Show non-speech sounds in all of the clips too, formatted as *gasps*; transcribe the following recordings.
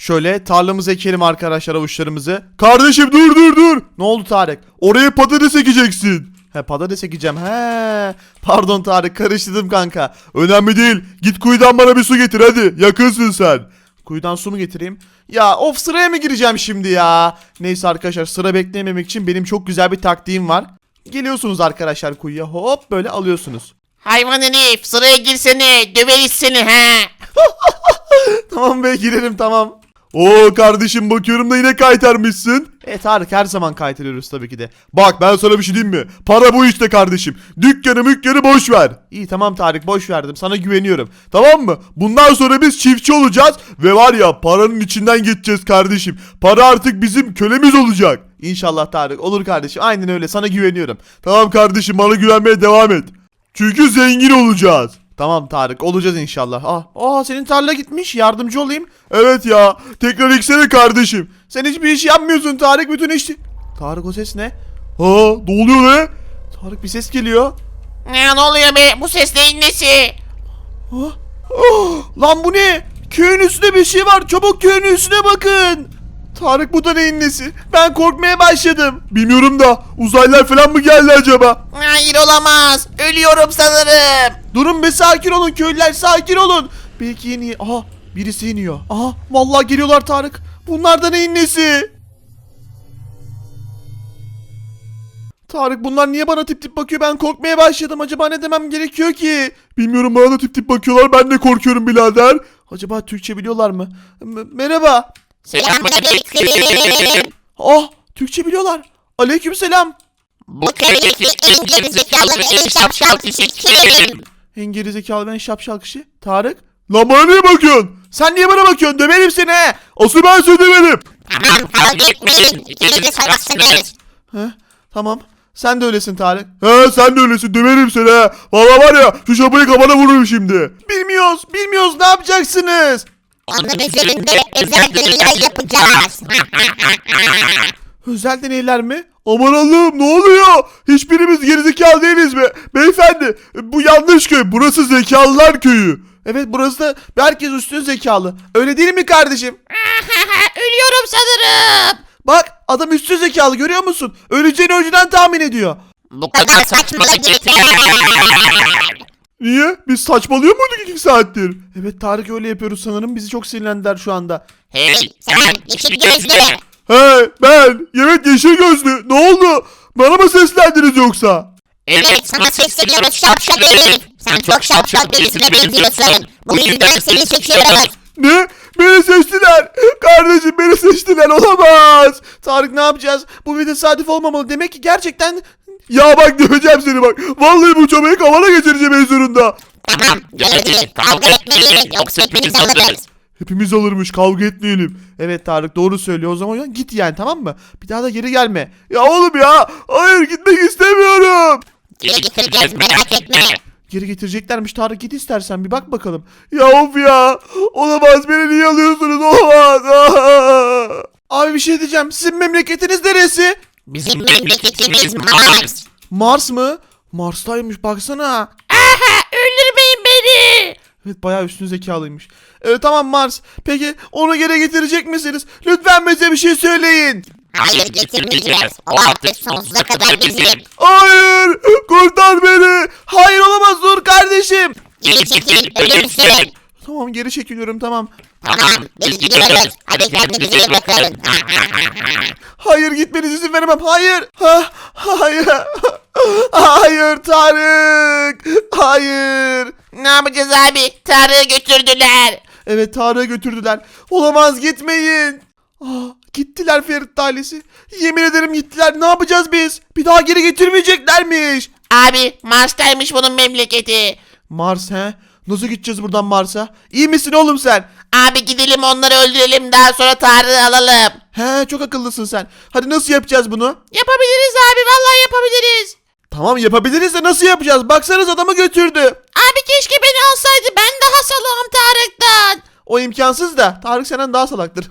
Şöyle tarlamızı ekelim arkadaşlar avuçlarımızı. Kardeşim dur dur dur. Ne oldu Tarık? Oraya patates ekeceksin. He patates ekeceğim. He. Pardon Tarık karıştırdım kanka. Önemli değil. Git kuyudan bana bir su getir hadi. Yakınsın sen. Kuyudan su mu getireyim? Ya of sıraya mı gireceğim şimdi ya? Neyse arkadaşlar sıra beklememek için benim çok güzel bir taktiğim var. Geliyorsunuz arkadaşlar kuyuya hop böyle alıyorsunuz. Hayvan herif sıraya girsene döveriz seni ha. *laughs* Tamam be girelim tamam. Oo kardeşim bakıyorum da yine kaytarmışsın. E Tarık her zaman kaytarıyoruz tabii ki de. Bak ben sana bir şey diyeyim mi? Para bu işte kardeşim. Dükkanı mükkanı boş ver. İyi tamam Tarık boş verdim sana güveniyorum. Tamam mı? Bundan sonra biz çiftçi olacağız ve var ya paranın içinden geçeceğiz kardeşim. Para artık bizim kölemiz olacak. İnşallah Tarık olur kardeşim aynen öyle sana güveniyorum. Tamam kardeşim bana güvenmeye devam et. Çünkü zengin olacağız. Tamam Tarık olacağız inşallah. Ah, aa senin tarla gitmiş yardımcı olayım. Evet ya tekrar eksene kardeşim. Sen hiçbir iş yapmıyorsun Tarık bütün iş. Tarık o ses ne? Ha ne oluyor ne? Tarık bir ses geliyor. Ne, ne oluyor be bu ses neyin nesi? Ah, ah, lan bu ne? Köyün üstünde bir şey var. Çabuk köyün üstüne bakın. Tarık bu da neyin nesi? Ben korkmaya başladım. Bilmiyorum da uzaylılar falan mı geldi acaba? Hayır olamaz ölüyorum sanırım. Durun be sakin olun köylüler sakin olun. Belki yeni aha birisi iniyor. Aha vallahi geliyorlar Tarık. Bunlar da neyin nesi? Tarık bunlar niye bana tip tip bakıyor ben korkmaya başladım acaba ne demem gerekiyor ki? Bilmiyorum bana da tip tip bakıyorlar ben de korkuyorum birader. Acaba Türkçe biliyorlar mı? M- merhaba. Selamünaleyküm. Ah Türkçe biliyorlar. Aleykümselam. Bu köydeki en gerizekalı ve en şapşal kişi kim? En gerizekalı ben şapşal kişi. Tarık. Lan bana niye bakıyorsun? Sen niye bana bakıyorsun? Döverim seni he. Asıl ben seni döverim. Tamam kavga etmeyin ikiniz de salaksınız. He, tamam. Sen de öylesin Tarık. He sen de öylesin döverim seni he. Valla var ya şu şapayı kafana vururum şimdi. Bilmiyoruz bilmiyoruz ne yapacaksınız? Onun üzerinde özel deneyler yapacağız. Özel deneyler mi? Aman Allah'ım ne oluyor? Hiçbirimiz gerizekalı değiliz mi? Beyefendi bu yanlış köy. Burası zekalılar köyü. Evet burası da herkes üstün zekalı. Öyle değil mi kardeşim? *laughs* Ölüyorum sanırım. Bak adam üstün zekalı görüyor musun? Öleceğini önceden tahmin ediyor. Bu kadar saçmalık yeter. Niye? Biz saçmalıyor muyduk iki saattir? Evet Tarık öyle yapıyoruz sanırım. Bizi çok sinirlendiler şu anda. Hey sen yeşil gözlü. He ben. Evet yeşil gözlü. Ne oldu? Bana mı seslendiniz yoksa? Evet sana sesleniyoruz şapşal herif. Sen çok şapşal birisine benziyorsun. Bu yüzden seni seçiyoruz. Ne? Beni seçtiler. Kardeşim beni seçtiler. Olamaz. Tarık ne yapacağız? Bu bir tesadüf olmamalı. Demek ki gerçekten... Ya bak döveceğim seni bak. Vallahi bu çabayı kafana geçireceğim en sonunda. Tamam kavga etmeyin yoksa hepiniz alırız. Hepimiz alırmış kavga etmeyelim. Evet Tarık doğru söylüyor o zaman ya git yani tamam mı? Bir daha da geri gelme. Ya oğlum ya hayır gitmek istemiyorum. Geri getireceğiz merak etme. Geri getireceklermiş Tarık git istersen bir bak bakalım. Ya of ya olamaz beni niye alıyorsunuz olamaz. *laughs* Abi bir şey diyeceğim sizin memleketiniz neresi? Bizim memleketimiz Mars. Mars mı? Mars'taymış baksana. Aha öldürmeyin beni. Evet bayağı üstün zekalıymış. Evet tamam Mars. Peki onu geri getirecek misiniz? Lütfen bize bir şey söyleyin. Hayır getirmeyeceğiz. O artık sonsuza kadar bizim. Hayır! Kurtar beni! Hayır olamaz dur kardeşim! Geri çekil ölürsün. Tamam geri çekiliyorum tamam. Tamam biz gidiyoruz. Hadi kendinize iyi bakın. Hayır gitmenize izin veremem. Hayır. Ha, hayır. Hayır Tarık. Hayır. ne yapacağız abi? Tarık'ı götürdüler. Evet Tarık'ı götürdüler. Olamaz gitmeyin. Aa, gittiler Ferit ailesi. Yemin ederim gittiler. Ne yapacağız biz? Bir daha geri getirmeyeceklermiş. Abi Mars'taymış bunun memleketi. Mars he? Nasıl gideceğiz buradan Mars'a? İyi misin oğlum sen? Abi gidelim onları öldürelim daha sonra Tarık'ı alalım. He çok akıllısın sen. Hadi nasıl yapacağız bunu? Yapabiliriz abi vallahi yapabiliriz. Tamam yapabiliriz de nasıl yapacağız? Baksanız adamı götürdü. Abi keşke beni alsaydı ben daha salağım Tarık'tan. O imkansız da Tarık senden daha salaktır.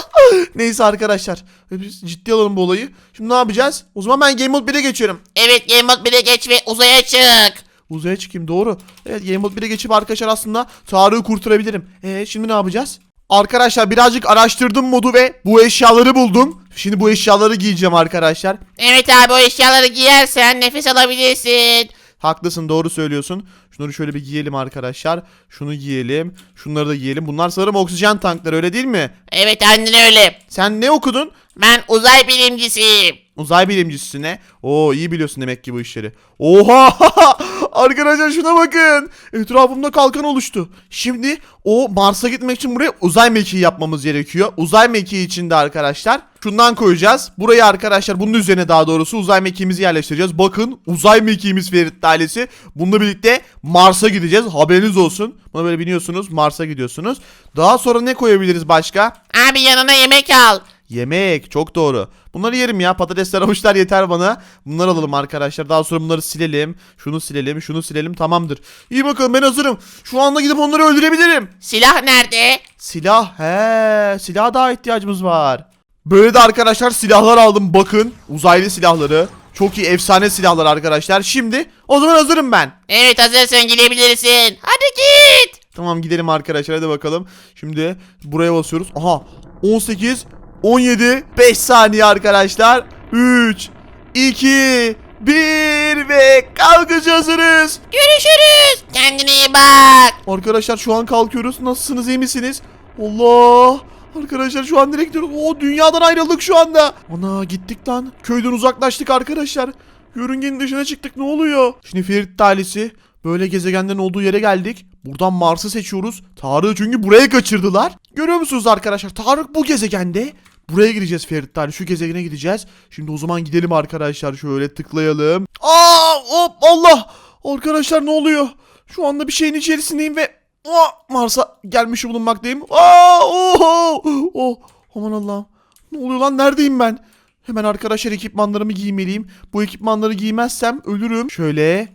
*laughs* Neyse arkadaşlar. Biz ciddi alalım bu olayı. Şimdi ne yapacağız? O zaman ben Game Mode 1'e geçiyorum. Evet Game Mode 1'e geç ve uzaya çık. Uzaya çıkayım doğru. Evet Game Mode 1'e geçip arkadaşlar aslında Tarık'ı kurtarabilirim. Eee şimdi ne yapacağız? Arkadaşlar birazcık araştırdım modu ve bu eşyaları buldum. Şimdi bu eşyaları giyeceğim arkadaşlar. Evet abi o eşyaları giyersen nefes alabilirsin. Haklısın doğru söylüyorsun. Şunları şöyle bir giyelim arkadaşlar. Şunu giyelim. Şunları da giyelim. Bunlar sanırım oksijen tankları öyle değil mi? Evet aynen öyle. Sen ne okudun? Ben uzay bilimcisiyim. Uzay bilimcisi ne? Oo iyi biliyorsun demek ki bu işleri. Oha! *laughs* Arkadaşlar şuna bakın. Etrafımda kalkan oluştu. Şimdi o Mars'a gitmek için buraya uzay mekiği yapmamız gerekiyor. Uzay mekiği için de arkadaşlar şundan koyacağız. Buraya arkadaşlar bunun üzerine daha doğrusu uzay mekiğimizi yerleştireceğiz. Bakın uzay mekiğimiz Ferit ailesi. Bununla birlikte Mars'a gideceğiz. Haberiniz olsun. Bunu böyle biliyorsunuz Mars'a gidiyorsunuz. Daha sonra ne koyabiliriz başka? Abi yanına yemek al. Yemek çok doğru. Bunları yerim ya patatesler avuçlar yeter bana. Bunları alalım arkadaşlar. Daha sonra bunları silelim. Şunu silelim şunu silelim tamamdır. İyi bakalım ben hazırım. Şu anda gidip onları öldürebilirim. Silah nerede? Silah he silaha daha ihtiyacımız var. Böyle de arkadaşlar silahlar aldım bakın. Uzaylı silahları. Çok iyi efsane silahlar arkadaşlar. Şimdi o zaman hazırım ben. Evet hazırsın gidebilirsin. Hadi git. Tamam gidelim arkadaşlar hadi bakalım. Şimdi buraya basıyoruz. Aha 18 17 5 saniye arkadaşlar. 3 2 1 ve kalkış hazırız. Görüşürüz. Kendine iyi bak. Arkadaşlar şu an kalkıyoruz. Nasılsınız iyi misiniz? Allah. Arkadaşlar şu an nereye gidiyoruz? Oo dünyadan ayrıldık şu anda. Ana gittik lan. Köyden uzaklaştık arkadaşlar. Yörüngenin dışına çıktık ne oluyor? Şimdi Ferit ailesi böyle gezegenlerin olduğu yere geldik. Buradan Mars'ı seçiyoruz. Tarık'ı çünkü buraya kaçırdılar. Görüyor musunuz arkadaşlar? Tarık bu gezegende. Buraya gireceğiz Ferit aile. Şu gezegene gideceğiz. Şimdi o zaman gidelim arkadaşlar. Şöyle tıklayalım. Aa hop Allah. Arkadaşlar ne oluyor? Şu anda bir şeyin içerisindeyim ve Aa, Mars'a gelmiş bulunmaktayım. Aa, oho, oh, aman Allah'ım. Ne oluyor lan? Neredeyim ben? Hemen arkadaşlar ekipmanlarımı giymeliyim. Bu ekipmanları giymezsem ölürüm. Şöyle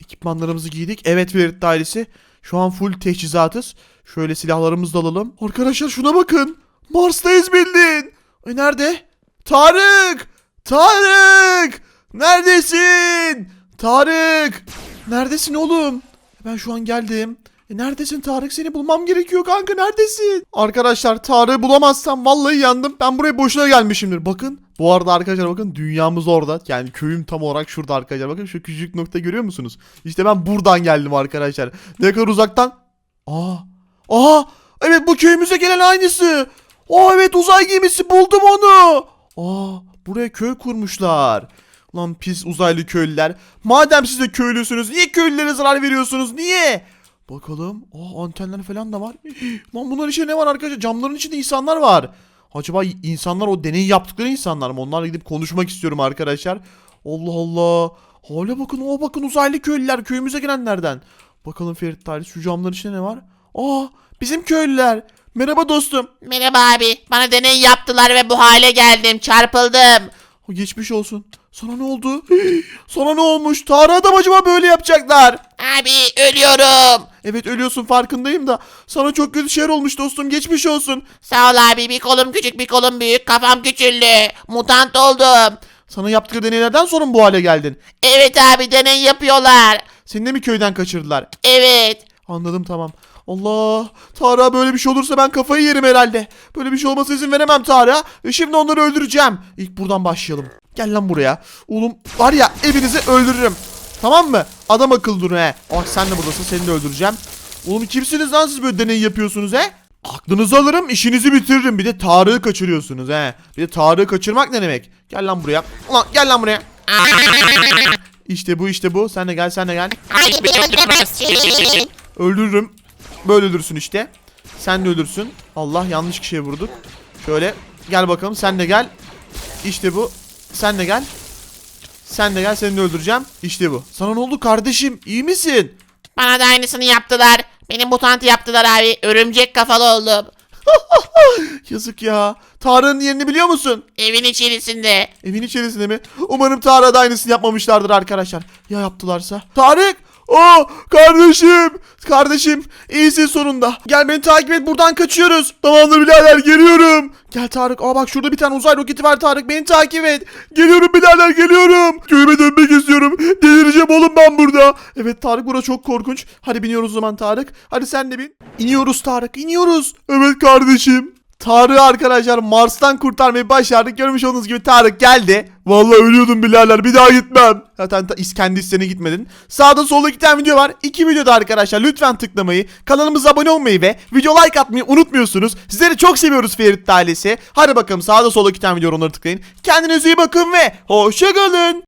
ekipmanlarımızı giydik. Evet Ferit ailesi. Şu an full teçhizatız. Şöyle silahlarımızı da alalım. Arkadaşlar şuna bakın. Mars'tayız bildin. E nerede? Tarık! Tarık! Neredesin? Tarık! Neredesin oğlum? Ben şu an geldim. E neredesin Tarık? Seni bulmam gerekiyor kanka. Neredesin? Arkadaşlar Tarık'ı bulamazsam vallahi yandım. Ben buraya boşuna gelmişimdir. Bakın. Bu arada arkadaşlar bakın dünyamız orada. Yani köyüm tam olarak şurada arkadaşlar. Bakın şu küçük nokta görüyor musunuz? İşte ben buradan geldim arkadaşlar. Ne kadar uzaktan? Aa. Aa. Evet bu köyümüze gelen aynısı. Aa evet uzay gemisi buldum onu. Aa buraya köy kurmuşlar. Lan pis uzaylı köylüler. Madem siz de köylüsünüz niye köylülere zarar veriyorsunuz? Niye? Bakalım. Aa antenler falan da var. *gasps* Lan bunların içinde ne var arkadaşlar? Camların içinde insanlar var. Acaba insanlar o deneyi yaptıkları insanlar mı? Onlarla gidip konuşmak istiyorum arkadaşlar. Allah Allah. Hala bakın o bakın uzaylı köylüler köyümüze gelenlerden. Bakalım Ferit Tarih şu camların içinde ne var? Aa bizim köylüler. Merhaba dostum. Merhaba abi. Bana deney yaptılar ve bu hale geldim. Çarpıldım. O geçmiş olsun. Sana ne oldu? *gasps* Sana ne olmuş? Tarık adam acaba böyle yapacaklar. Abi ölüyorum. Evet ölüyorsun farkındayım da. Sana çok kötü şeyler olmuş dostum. Geçmiş olsun. Sağ ol abi. Bir kolum küçük bir kolum büyük. Kafam küçüldü. Mutant oldum. Sana yaptıkları deneylerden sonra mı bu hale geldin? Evet abi deney yapıyorlar. Seni de mi köyden kaçırdılar? Evet. Anladım tamam. Allah! Tarık'a böyle bir şey olursa ben kafayı yerim herhalde. Böyle bir şey olmasına izin veremem Tarık'a. Ve şimdi onları öldüreceğim. İlk buradan başlayalım. Gel lan buraya. Oğlum var ya evinizi öldürürüm. Tamam mı? Adam akıllı dur he. Bak sen de buradasın seni de öldüreceğim. Oğlum kimsiniz lan siz böyle deney yapıyorsunuz he? Aklınızı alırım işinizi bitiririm. Bir de Tarık'ı kaçırıyorsunuz he. Bir de Tarık'ı kaçırmak ne demek? Gel lan buraya. Ulan gel lan buraya. İşte bu işte bu. Sen de gel sen de gel. Hayır beni öldüremezsin. Öldürürüm. Böyle ölürsün işte. Sen de ölürsün. Allah yanlış kişiye vurduk. Şöyle gel bakalım sen de gel. İşte bu. Sen de gel. Sen de gel seni de öldüreceğim. İşte bu. Sana ne oldu kardeşim? İyi misin? Bana da aynısını yaptılar. Beni mutant yaptılar abi. Örümcek kafalı oldum. *laughs* Yazık ya. Tarık'ın yerini biliyor musun? Evin içerisinde. Evin içerisinde mi? Umarım Tarık'a da aynısını yapmamışlardır arkadaşlar. Ya yaptılarsa? Tarık! Oh kardeşim. Kardeşim iyisin sonunda. Gel beni takip et buradan kaçıyoruz. Tamamdır birader geliyorum. Gel Tarık. Aa bak şurada bir tane uzay roketi var Tarık. Beni takip et. Geliyorum birader geliyorum. Köyüme dönmek istiyorum. Delireceğim oğlum ben burada. Evet Tarık burada çok korkunç. Hadi biniyoruz o zaman Tarık. Hadi sen de bin. İniyoruz Tarık iniyoruz. Evet kardeşim. Tarık'ı arkadaşlar Mars'tan kurtarmayı başardık. Görmüş olduğunuz gibi Tarık geldi. Vallahi ölüyordum birader bir daha gitmem. Zaten ta, kendi isteğine gitmedin. Sağda solda tane video var. İki videoda arkadaşlar lütfen tıklamayı, kanalımıza abone olmayı ve video like atmayı unutmuyorsunuz. Sizleri çok seviyoruz Ferit ailesi. Hadi bakalım sağda solda tane video onları tıklayın. Kendinize iyi bakın ve hoşçakalın.